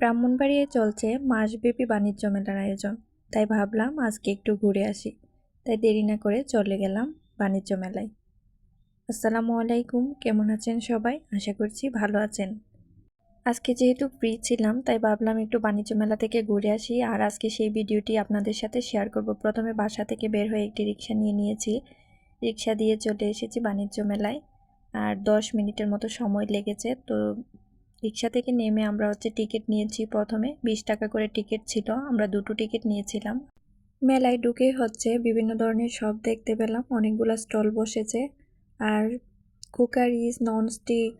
ব্রাহ্মণবাড়িয়ায় চলছে মাসব্যাপী বাণিজ্য মেলার আয়োজন। তাই ভাবলাম আজকে একটু ঘুরে আসি। তাই দেরি না করে চলে গেলাম বাণিজ্য মেলায়। আসসালামু আলাইকুম, কেমন আছেন সবাই? আশা করছি ভালো আছেন। আজকে যেহেতু ফ্রি ছিলাম, তাই ভাবলাম একটু বাণিজ্য মেলা থেকে ঘুরে আসি। আর আজকে সেই ভিডিওটি আপনাদের সাথে শেয়ার করব। প্রথমে বাসা থেকে বের হয়ে একটি রিক্সা নিয়ে নিয়েছি। রিক্সা দিয়ে চলে এসেছি বাণিজ্য মেলায়। আর দশ মিনিটের মতো সময় লেগেছে। তো রিক্সা থেকে নেমে আমরা হচ্ছে টিকিট নিয়েছি প্রথমে। বিশ টাকা করে টিকিট ছিল, আমরা দুটো টিকিট নিয়েছিলাম। মেলায় ঢুকে হচ্ছে বিভিন্ন ধরনের সব দেখতে পেলাম, অনেকগুলো স্টল বসেছে। আর কুকারিজ ননস্টিক,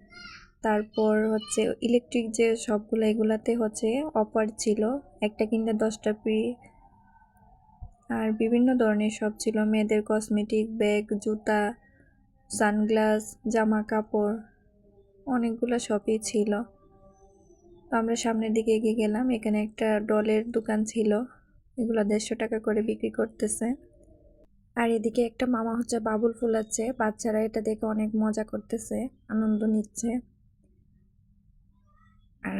তারপর হচ্ছে ইলেকট্রিক যে সবগুলো এগুলাতে হচ্ছে অফার ছিল, একটা কিনলে দশটা ফ্রি। আর বিভিন্ন ধরনের সব ছিল, মেয়েদের কসমেটিক ব্যাগ, জুতা, সানগ্লাস, জামা কাপড়। অনেকগুলো শপই ছিল। তো আমরা সামনের দিকে এগিয়ে গেলাম। এখানে একটা ডলের দোকান ছিল। এগুলো দেড়শো টাকা করে বিক্রি করতেছে। আর এদিকে একটা মামা হচ্ছে বাবুল ফুল আছে। বাচ্চারা এটা দেখে অনেক মজা করতেছে, আনন্দ নিচ্ছে। আর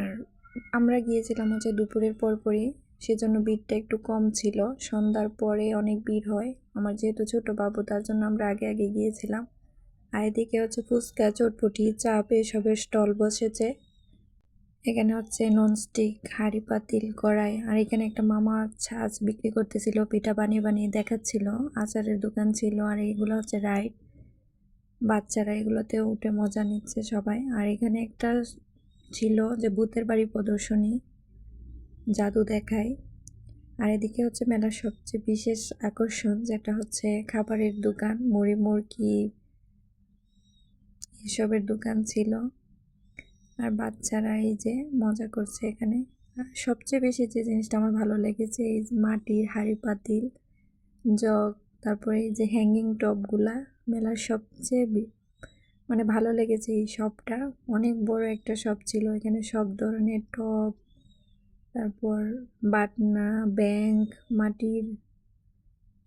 আমরা গিয়েছিলাম হচ্ছে দুপুরের পরপরই। সেজন্য ভিড়টা একটু কম ছিল। সন্ধ্যার পরে অনেক ভিড় হয়। আমার যেহেতু ছোট বাবু, তার জন্য আমরা আগে আগে গিয়েছিলাম। আর এদিকে হচ্ছে ফুচকা, চটপটি, চাপ, এসবের স্টল বসেছে। এখানে হচ্ছে ননস্টিক হাঁড়ি পাতিল, কড়াই, আর এখানে একটা মামা ছাঁচ বিক্রি করতেছিল, পিঠা বানিয়ে বানিয়ে দেখাচ্ছিল, আচারের দোকান ছিল, আর এইগুলো হচ্ছে রাইড বাচ্চারা এগুলোতে উঠে মজা নিচ্ছে সবাই। আর এখানে একটা ছিল যে ভূতের বাড়ি প্রদর্শনী, জাদু দেখায়। আর এদিকে হচ্ছে মেলার সবচেয়ে বিশেষ আকর্ষণ, যেটা হচ্ছে খাবারের দোকান, মুড়ি, মুরগি এসবের দোকান ছিল। আর বাচ্চারা এই যে মজা করছে এখানে। সবচেয়ে বেশি যে জিনিসটা আমার ভালো লেগেছে, এই মাটির, হাঁড়ি পাতিল, জগ, তারপরে এই যে হ্যাঙ্গিং টপগুলা মেলার সবচেয়ে মানে ভালো লেগেছে এই শপটা অনেক বড় একটা শপ ছিল, এখানে সব ধরনের টপ তারপর বাটনা ব্যাংক মাটির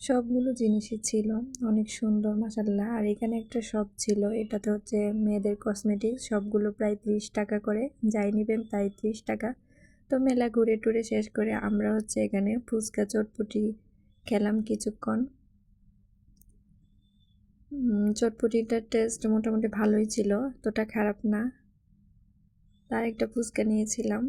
সবগুলো জিনিসই ছিল। অনেক সুন্দর মাসাল্লাহ আর এখানে একটা শপ ছিল। এটাতে হচ্ছে মেয়েদের কসমেটিক্স সবগুলো প্রায় ত্রিশ টাকা করে। যাই নেবেন তাই ত্রিশ টাকা। তো মেলা ঘুরে টুরে শেষ করে আমরা হচ্ছে এখানে ফুচকা, চটপটি খেলাম কিছুক্ষণ। চটপটিটার টেস্ট মোটামুটি ভালোই ছিল। তোটা খারাপ না। তার একটা ফুচকা নিয়েছিলাম।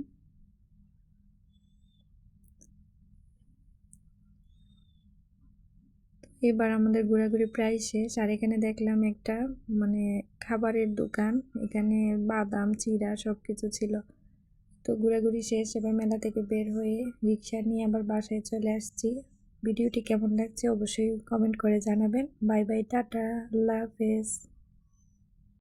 এবার আমাদের ঘোরাঘুরি প্রায় শেষ। আর এখানে দেখলাম একটা মানে খাবারের দোকান। এখানে বাদাম, চিরা সব কিছু ছিল। তো ঘোরাঘুরি শেষ, এবার মেলা থেকে বের হয়ে রিক্সা নিয়ে আবার বাসায় চলে আসছি। ভিডিওটি কেমন লাগছে অবশ্যই কমেন্ট করে জানাবেন। বাই বাই, টাটা, আল্লাহ হাফেজ।